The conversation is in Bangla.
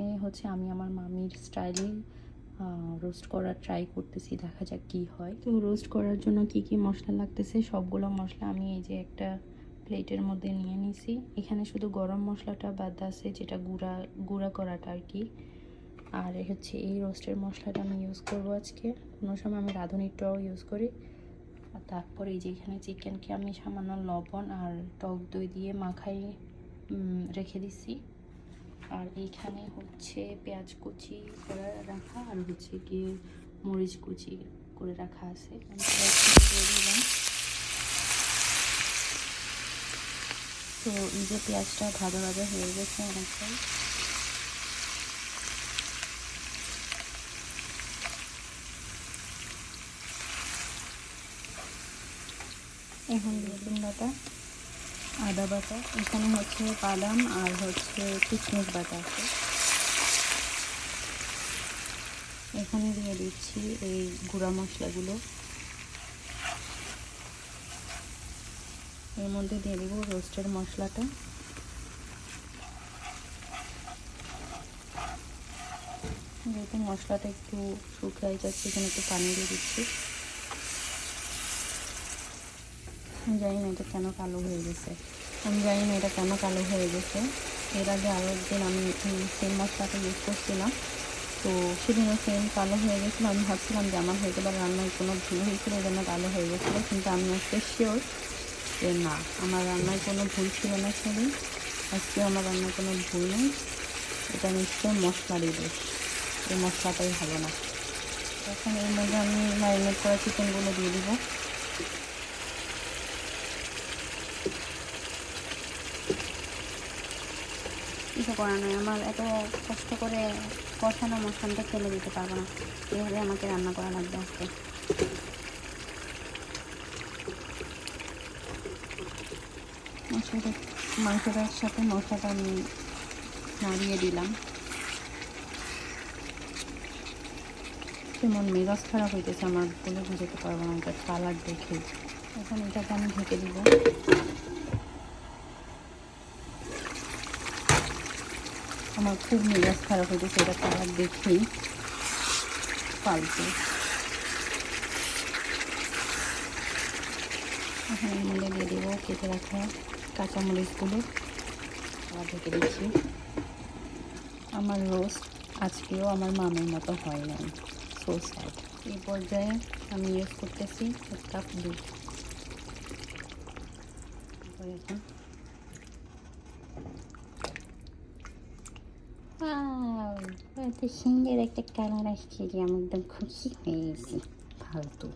আজকে হচ্ছে আমি আমার মামির স্টাইলে রোস্ট করার ট্রাই করতেছি, দেখা যাক কি হয়। তো রোস্ট করার জন্য কি কি মশলা লাগতেছে? সবগুলো মশলা আমি এই যে একটা প্লেটের মধ্যে নিয়ে নিছি। এখানে শুধু গরম মশলাটা বাদ আছে, যেটা গুঁড়া গুঁড়া করাটা আর কি। আর হচ্ছে এই রোস্টের মশলাটা আমি ইউজ করব আজকে। কোনো সময় আমি রাঁধুনিটাও ইউজ করি। আর তারপরে এই যে এখানে চিকেনকে আমি সামান্য লবণ আর টক দই দিয়ে মাখাই রেখে দিছি। আর এইখানে হচ্ছে পেঁয়াজ কুচি করে রাখা আর হচ্ছে গিয়ে মরিচ কুচি করে রাখা আছে। তো এই যে পেঁয়াজটা ভাজা ভাজা হয়ে গেছে অনেকটাই এখন রসুন বাটা। আদা বাটা। এখানে হচ্ছে বাদাম আর হচ্ছে কিশমিশ বাটা আছে। এখানে দিয়ে দিচ্ছি এই গুঁড়া মশলাগুলো। এর মধ্যে দিয়ে দিব রোস্টের মশলাটা। যেহেতু মশলাটা একটু শুকিয়ে যাচ্ছে, এখানে একটু পানি দিয়ে দিচ্ছি। আমি জানি না এটা কেন কালো হয়ে গেছে। আমি জানি না এটা কেন কালো হয়ে গেছে। এর আগে আরও একদিন আমি সেম মশলাটা ইউজ করছিলাম। তো সেদিনও সেম কালো হয়ে গেছিল। আমি ভাবছিলাম যে আমার হয়তো বা রান্নায় কোনো ভুল হয়েছিল, এই জন্য কালো হয়ে গেছিল। কিন্তু আমি আজকে শিওর যে না, আমার রান্নায় কোনো ভুল ছিল না সেদিন। আজকেও আমার রান্নায় কোনো ভুল নেই। এটা নিশ্চয় মশলারই দোষ। এই মশলাটাই ভালো না। এখন এর মধ্যে আমি ম্যারিনেট করা চিকেনগুলো দিয়ে দিব। কিছু করা নয় আমার এত কষ্ট করে কষানো মশলাটা ফেলে দিতে পারব না। এভাবে আমাকে রান্না করা লাগবে আজকে। মাংসটার সাথে মশলাটা আমি নাড়িয়ে দিলাম। কেমন মেজাজ খারাপ হইতেছে আমার, বলে বুঝাতে পারব না। এটা কালার দেখে। এখন এটাকে আমি ঢেকে দিব। আমার খুব মেজাজ খারাপ হয়েছে এটা কালার দেখেই ফালতু এখন দিয়ে দেবো, কেটে রাখা কাঁচামরিচগুলো আবার ঢেকে দিচ্ছি। আমার রোজ আজকেও আমার মামের মতো হয় নাই। সো এই পর্যায়ে আমি ইউজ করতেছি এক কাপ দুধ। এখন এত সুন্দর একটা কালার আসছে যে আমি একদম খুশি হয়ে গেছি ফালতু